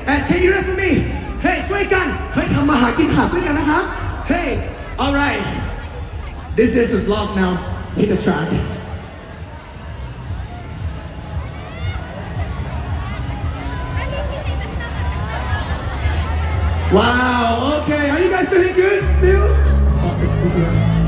man hey and can you rest with me hey ช่วยกัน เฮ้ยทำมาหากินขาดช่วยกันนะครับ hey alright this is his vlog now hit the track Wow, okay. Are you guys feeling good still? Oh, it's good.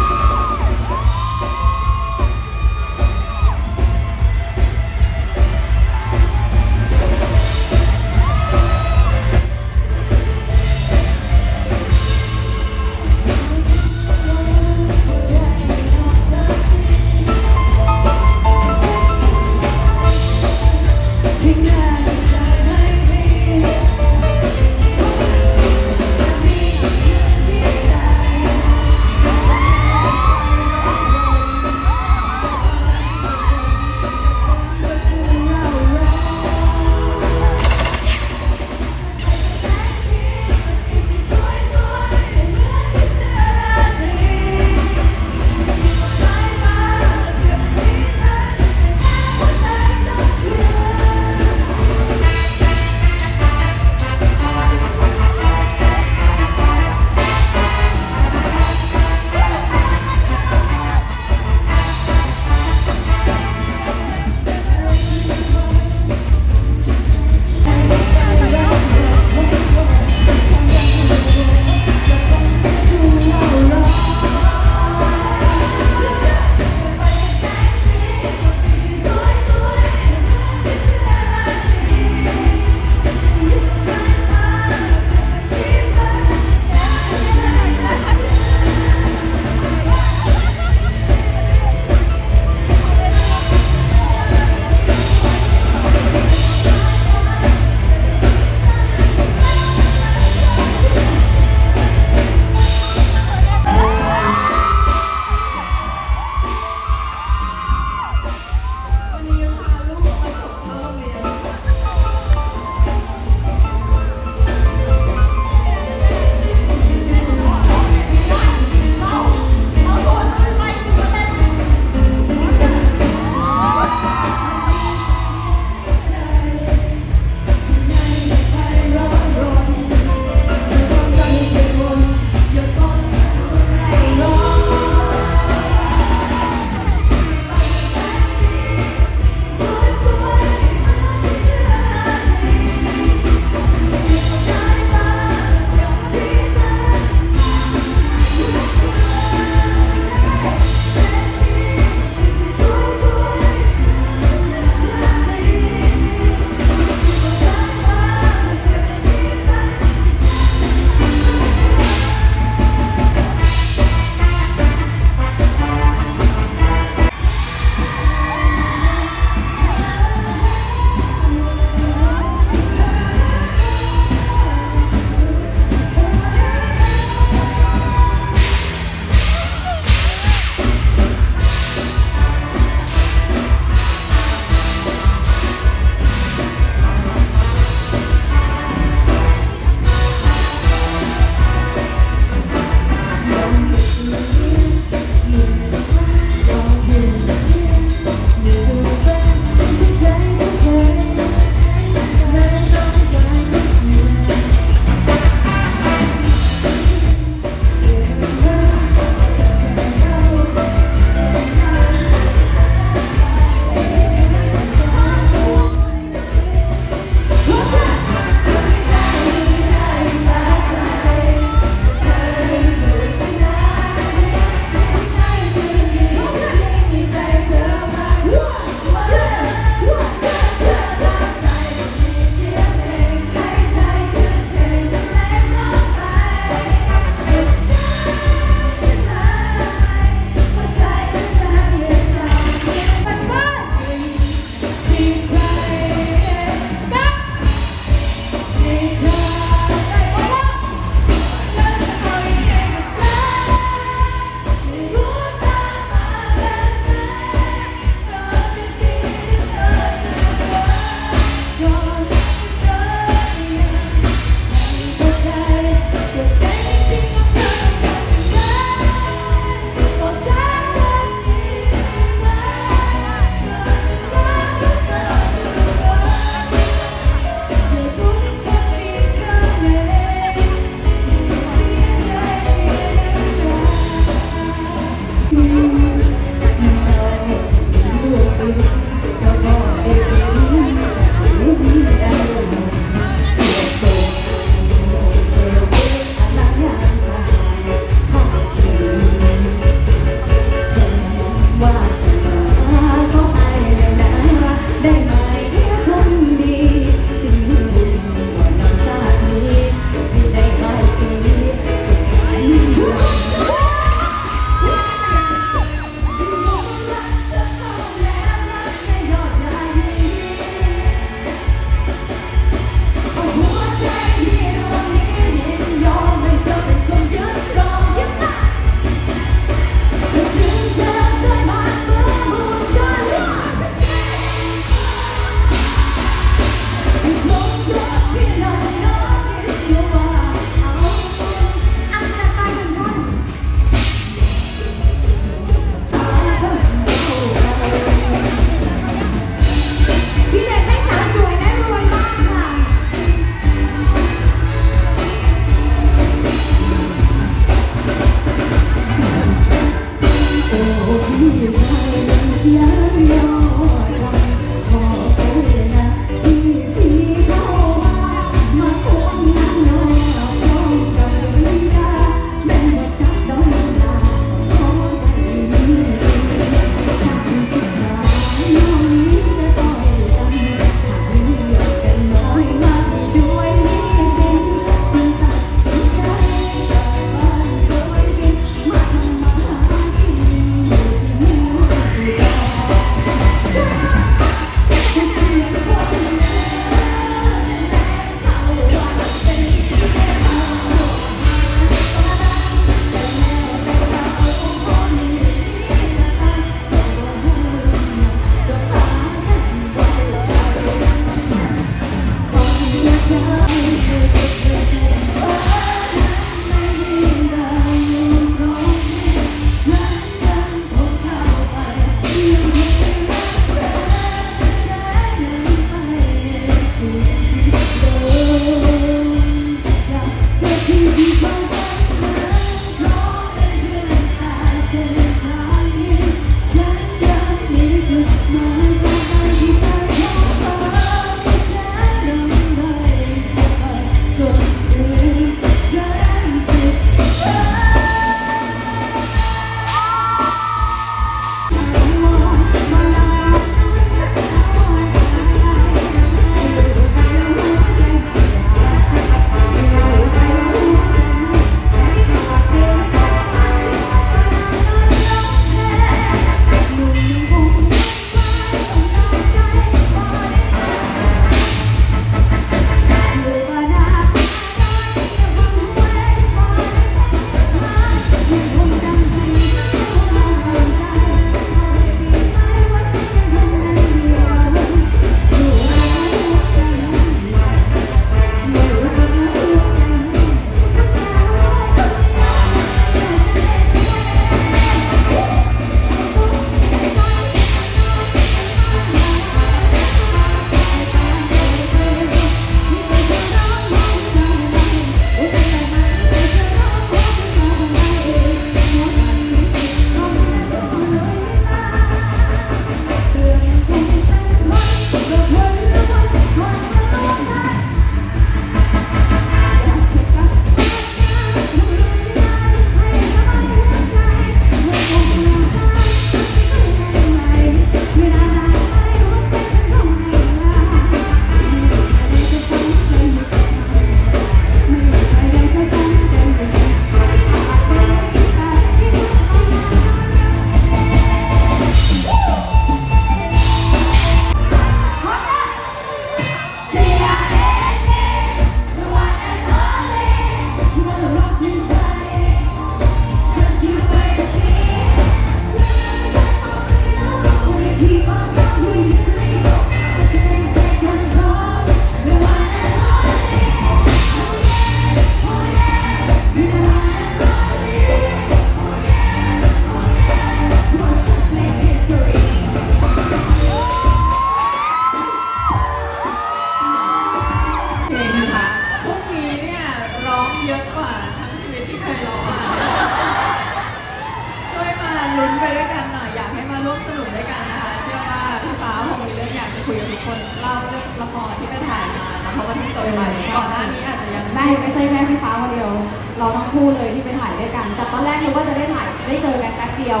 เพราะว่าที่จบไปก่อนหน้านี้อาจจะยังแม่ไม่ใช่แม่พี่ฟ้าคนเดียว เราทั้งคู่เลยที่ไปถ่ายด้วยกันแต่ตอนแรกนึกว่าจะได้ถ่ายได้เจอกันแป๊บเดียว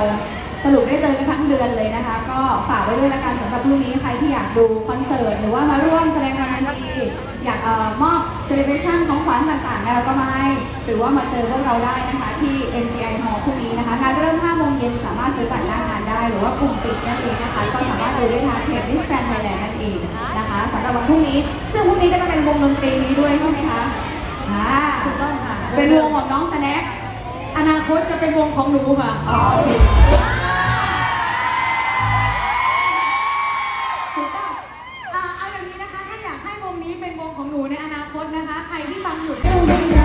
สรุปได้เจอกันทั้งเดือนเลยนะคะ ก็ฝากไว้ด้วยละกันสำหรับพรุ่งนี้ใครที่อยากดูคอนเสิร์ตหรือว่ามาร่วมแสดงความยินดีอยากเอ่อมอบเซเลบรชันของขวัญต่างๆแล้วก็มาให้หรือว่ามาเจอพวกเราได้นะคะ ที่ MGI Hall พรุ่งนี้นะคะงานเริ่ม5โมงเย็นสามารถซื้อบัตรหน้างานได้ หรือว่ากลุ่มปิดนั่นเองนะคะ ก็สามารถดูได้ทางเพจ Miss Grand Thailand นั่นเองนะคะสำหรับวันพรุ่งนี้ ซึ่งพรุ่งนี้ก็จะเป็นวงดนตรีนี้ด้วยใช่ไหมคะอ่าถูกต้องค่ะเป็นวงของน้องสแน็คอนาคตจะเป็นวงของหนูค่ะอ๋อ ใครที่ฟังอยู่